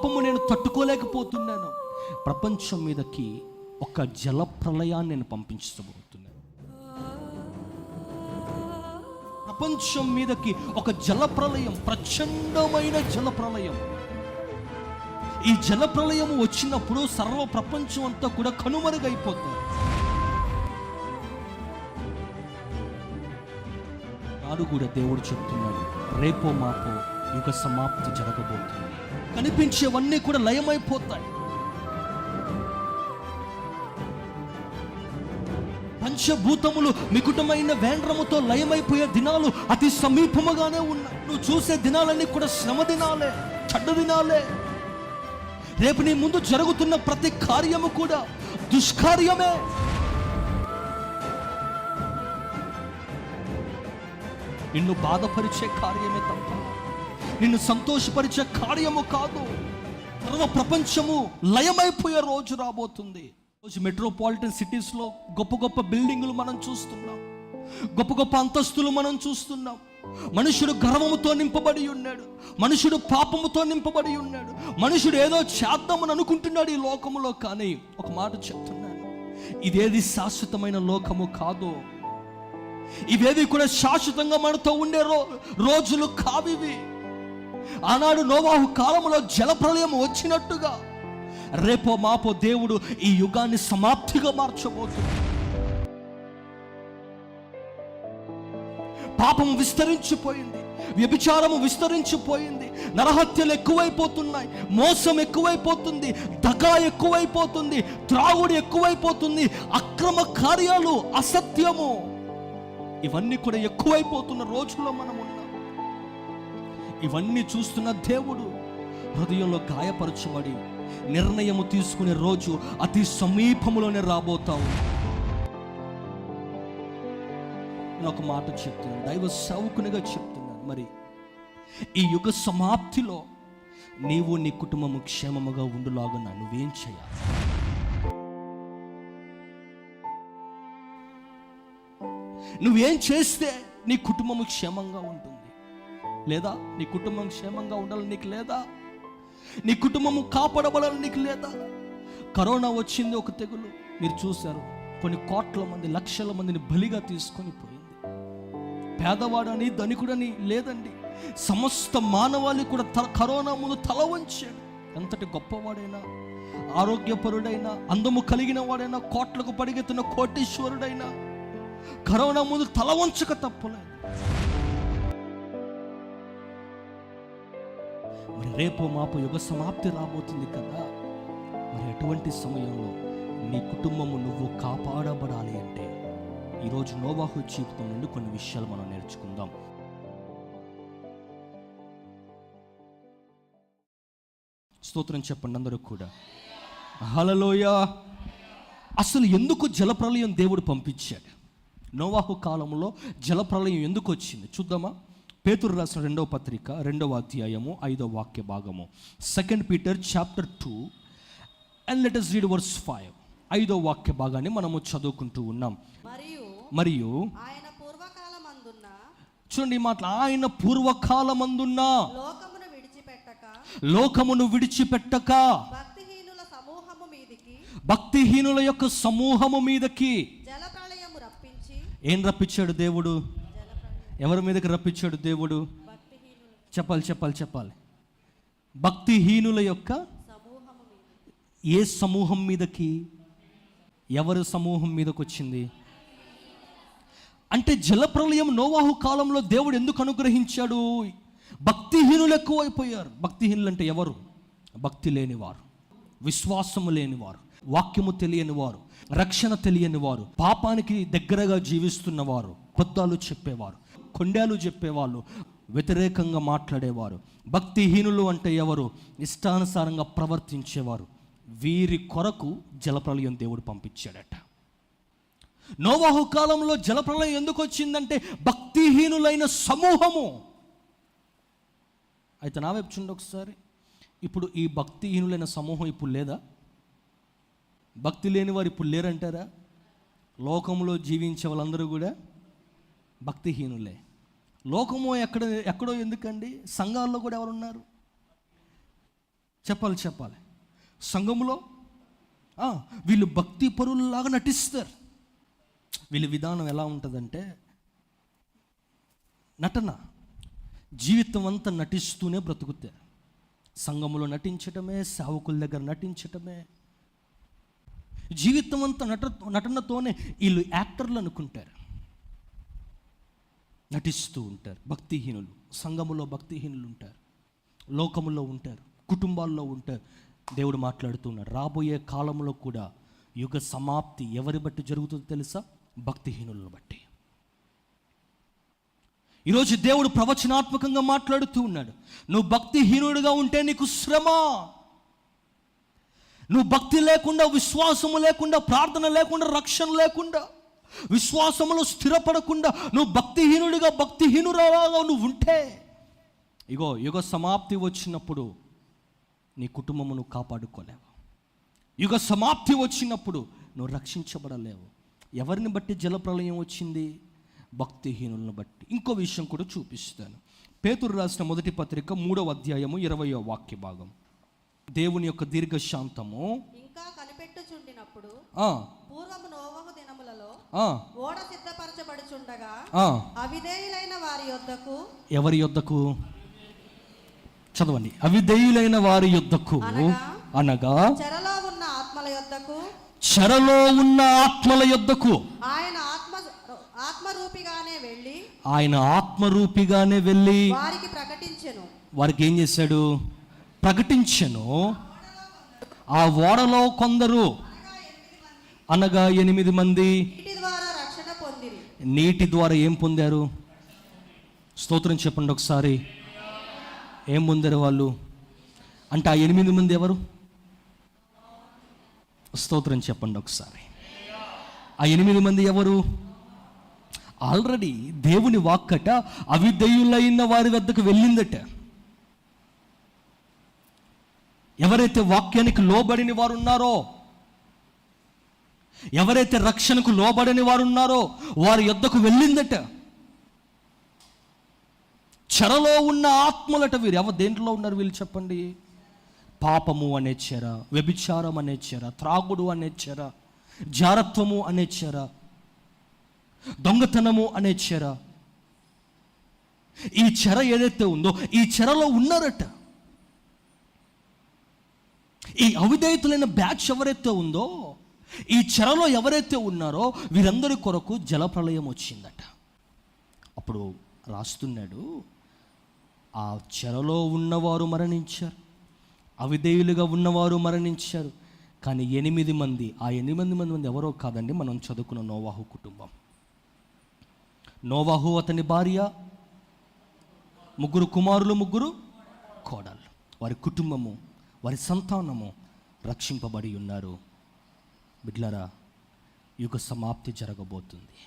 పాపము నేను తట్టుకోలేకపోతున్నాను. ప్రపంచం మీదకి ఒక జల ప్రళయాన్ని నేను పంపించబోతున్నాను. ప్రపంచం మీదకి ఒక జల ప్రళయం ప్రచండమైన జల ప్రళయం ఈ జల ప్రళయం వచ్చినప్పుడు సర్వ ప్రపంచం అంతా కూడా కనుమరుగైపోతుంది. నాడు కూడా దేవుడు చెప్తున్నాడు రేపో మాపో యుగ సమాప్తి జరగబోతుంది. కనిపించేవన్నీ కూడా లయమైపోతాయి. పంచభూతములు మికుటమైన వేండ్రముతో లయమైపోయే దినాలు అతి సమీపముగానే ఉన్నాయి. నువ్వు చూసే దినాలన్నీ కూడా శ్రమ దినాలే చెడ్డ దినాలే. రేపు నీ ముందు జరుగుతున్న ప్రతి కార్యము కూడా దుష్కార్యమే. నిన్ను బాధపరిచే కార్యమే తప్ప నిన్ను సంతోషపరిచే కార్యము కాదు. సర్వ ప్రపంచము లయమైపోయే రోజు రాబోతుంది. రోజు మెట్రోపాలిటన్ సిటీస్లో గొప్ప గొప్ప బిల్డింగులు మనం చూస్తున్నాం. గొప్ప గొప్ప అంతస్తులు మనం చూస్తున్నాం. మనుషుడు గర్వముతో నింపబడి ఉన్నాడు. మనుషుడు పాపముతో నింపబడి ఉన్నాడు. మనుషుడు ఏదో చేద్దామని అనుకుంటున్నాడు ఈ లోకములో కానీ ఒక మాట చెప్తున్నాను. ఇదేది శాశ్వతమైన లోకము కాదు. ఇవేవి కూడా శాశ్వతంగా మనతో ఉండే రో రోజులు కావివి. ఆనాడు నోవాహు కాలంలో జలప్రలయం వచ్చినట్టుగా రేపో మాపో దేవుడు ఈ యుగాన్ని సమాప్తిగా మార్చబోతుంది పాపం విస్తరించిపోయింది వ్యభిచారము విస్తరించిపోయింది నరహత్యలు ఎక్కువైపోతున్నాయి మోసం ఎక్కువైపోతుంది దగా ఎక్కువైపోతుంది త్రాగుడు ఎక్కువైపోతుంది అక్రమ కార్యాలు అసత్యము. ఇవన్నీ కూడా ఎక్కువైపోతున్న రోజుల్లో మనం ఇవన్నీ చూస్తున్న దేవుడు హృదయంలో గాయపరచబడి నిర్ణయము తీసుకునే రోజు అతి సమీపంలోనే రాబోతావు. నేను ఒక మాట చెప్తున్నాను. దైవ సౌకునిగా చెప్తున్నాను. మరి ఈ యుగ సమాప్తిలో నీవు నీ కుటుంబము క్షేమముగా ఉండులాగా నువ్వేం చేయాలి? నువ్వేం చేస్తే నీ కుటుంబము క్షేమంగా ఉంటుంది లేదా? నీ కుటుంబం క్షేమంగా ఉండాలని నీకు లేదా? నీ కుటుంబము కాపాడబడాలని నీకు లేదా? కరోనా వచ్చింది ఒక తెగులు. మీరు చూశారు. కొన్ని కోట్ల మంది లక్షల మందిని బలిగా తీసుకొని పోయింది. పేదవాడని ధనికుడని లేదండి. సమస్త మానవాళి కూడా తల కరోనా ముందు తల వంచాడు. ఎంతటి గొప్పవాడైనా ఆరోగ్యపరుడైనా అందము కలిగిన వాడైనా కోట్లకు పడిగెత్తిన కోటీశ్వరుడైనా కరోనా ముందు తల వంచక తప్పలేదు. మరి రేపు మాపు యుగ సమాప్తి రాబోతుంది కదా? మరి అటువంటి సమయంలో నీ కుటుంబము నువ్వు కాపాడబడాలి అంటే ఈరోజు నోవాహు జీవితం నుండి కొన్ని విషయాలు మనం నేర్చుకుందాం. స్తోత్రం చెప్పండి అందరూ కూడా. హలలోయ అసలు ఎందుకు జలప్రలయం దేవుడు పంపించాడు? నోవాహు కాలంలో జలప్రలయం ఎందుకు వచ్చింది? చూద్దామా? పేతురు రాసిన రెండవ పత్రిక రెండవ అధ్యాయము ఐదవ వాక్య భాగము. Second Peter chapter two and let us read verse five ఐదవ వాక్య భాగాన్ని మనము చదువుకుంటూ ఉన్నాం. మరియు మరియు ఆయన పూర్వకాలమందున్న చూడండి ఈ మాటలు. ఆయన పూర్వకాలమందున్న లోకమును విడిచిపెట్టక లోకమును విడిచిపెట్టక భక్తిహీనుల సమూహము మీదికి భక్తిహీనుల యొక్క సమూహము మీదకి జలప్రళయము రప్పించి ఏం రప్పించాడు దేవుడు? ఎవరి మీదకి రప్పించాడు దేవుడు? చెప్పాలి చెప్పాలి చెప్పాలి. భక్తిహీనుల యొక్క ఏ సమూహం మీదకి? ఎవరి సమూహం మీదకి వచ్చింది అంటే జలప్రలయం నోవాహు కాలంలో దేవుడు ఎందుకు అనుగ్రహించాడు? భక్తిహీనులు ఎక్కువైపోయారు. భక్తిహీనులు అంటే ఎవరు? భక్తి లేనివారు. విశ్వాసము లేనివారు. వాక్యము తెలియని వారు రక్షణ తెలియని వారు పాపానికి దగ్గరగా జీవిస్తున్నవారు. అబద్ధాలు చెప్పేవారు కొండలు చెప్పేవాళ్ళు వ్యతిరేకంగా మాట్లాడేవారు. భక్తిహీనులు అంటే ఎవరు? ఇష్టానుసారంగా ప్రవర్తించేవారు. వీరి కొరకు జలప్రలయం దేవుడు పంపించాడట. నోవాహు కాలంలో జలప్రలయం ఎందుకు వచ్చిందంటే భక్తిహీనులైన సమూహము. అయితే నా వైపు చూడండి ఒకసారి. ఇప్పుడు ఈ భక్తిహీనులైన సమూహం ఇప్పుడు లేదా? భక్తి లేని వారు ఇప్పుడు లేరంటారా? లోకంలో జీవించే వాళ్ళందరూ కూడా భక్తిహీనులే. లోకము ఎక్కడ ఎక్కడో ఎందుకండి? సంఘాల్లో కూడా ఎవరున్నారు? చెప్పాలి చెప్పాలి. సంఘములో వీళ్ళు భక్తి పరుల్లాగా నటిస్తారు. వీళ్ళ విధానం ఎలా ఉంటుందంటే నటన. జీవితం అంతా నటిస్తూనే బ్రతుకుతారు సంఘములో నటించటమే సేవకుల దగ్గర నటించటమే. జీవితం అంతా నట నటనతోనే వీళ్ళు యాక్టర్లు అనుకుంటారు. నటిస్తూ ఉంటారు. భక్తిహీనులు సంఘములో భక్తిహీనులు ఉంటారు. లోకములో ఉంటారు. కుటుంబాల్లో ఉంటారు. దేవుడు మాట్లాడుతున్నాడు రాబోయే కాలంలో కూడా యుగ సమాప్తి ఎవరి బట్టి జరుగుతుందో తెలుసా? భక్తిహీనులను బట్టి. ఈరోజు దేవుడు ప్రవచనాత్మకంగా మాట్లాడుతూ ఉన్నాడు. నువ్వు భక్తిహీనుడిగా ఉంటే నీకు శ్రమ. నువ్వు భక్తి లేకుండా విశ్వాసము లేకుండా ప్రార్థన లేకుండా రక్షణ లేకుండా విశ్వాసములో స్థిరపడకుండా నువ్వు భక్తిహీనుడిగా భక్తిహీనురాగా నువ్వు ఉంటే ఇగో యుగ సమాప్తి వచ్చినప్పుడు నీ కుటుంబమును కాపాడుకోలేవు. యుగ సమాప్తి వచ్చినప్పుడు నువ్వు రక్షించబడలేవు. ఎవరిని బట్టి జలప్రలయం వచ్చింది? భక్తిహీనులను బట్టి. ఇంకో విషయం కూడా చూపిస్తాను. పేతురు రాసిన మొదటి పత్రిక మూడవ అధ్యాయము ఇరవయో వాక్య భాగం. దేవుని యొక్క దీర్ఘశాంతము. ఇంకా కనిపెట్టుచుండినప్పుడు ఆ, పూర్వము నోవహు దినములలో ఓడ సిద్ధపరచబడుచుండగా. అవిధేయులైన వారి యొద్దకు ఎవరి యొద్దకు? చదవండి. అవిధేయులైన వారి యొద్దకు? అనగా చెరలో ఉన్న ఆత్మల యొద్దకు చెరలో ఉన్న ఆత్మల యొద్దకు ఆయన ఆత్మ ఆత్మరూపిగానే వెళ్ళి ఆయన ఆత్మరూపిగానే వెళ్ళి వారికి ప్రకటించెను. వారికి ఏం చేశాడు? ప్రకటించను. ఆ ఓడలో కొందరు అనగా ఎనిమిది మంది నీటి ద్వారా ఏం పొందారు? స్తోత్రం చెప్పండి ఒకసారి. ఏం పొందారు వాళ్ళు? అంటే ఆ ఎనిమిది మంది ఎవరు? స్తోత్రం చెప్పండి ఒకసారి. ఆ ఎనిమిది మంది ఎవరు? ఆల్రెడీ దేవుని వాక్కట అవిధేయులైన వారి వద్దకు వెళ్ళిందట. ఎవరైతే వాక్యానికి లోబడిన వారు ఉన్నారో ఎవరైతే రక్షణకు లోబడని వారు ఉన్నారో వారి యొద్దకు వెళ్ళిందట. చెరలో ఉన్న ఆత్మలట వీరు. ఎవరు దేంట్లో ఉన్నారు వీళ్ళు చెప్పండి? పాపము అనే చెర వ్యభిచారం అనే చెర త్రాగుడు అనే చెర జారత్వము అనే చెర దొంగతనము అనే చెర. ఈ చెర ఏదైతే ఉందో ఈ చెరలో ఉన్నారట. ఈ అవిధేయతులైన బ్యాచ్ ఎవరైతే ఉందో ఈ చెరలో ఎవరైతే ఉన్నారో వీరందరి కొరకు జలప్రలయం వచ్చిందట. అప్పుడు రాస్తున్నాడు ఆ చెరలో ఉన్నవారు మరణించారు అవిధేయులుగా ఉన్నవారు మరణించారు. కానీ ఎనిమిది మంది ఆ ఎనిమిది మంది మంది ఎవరో కాదండి మనం చదువుకున్న నోవాహు కుటుంబం. నోవాహు అతని భార్య ముగ్గురు కుమారులు ముగ్గురు కోడళ్ళు. వారి కుటుంబము వారి సంతానము రక్షింపబడి ఉన్నారు. బిడ్లరా యుగ సమాప్తి జరగబోతుంది.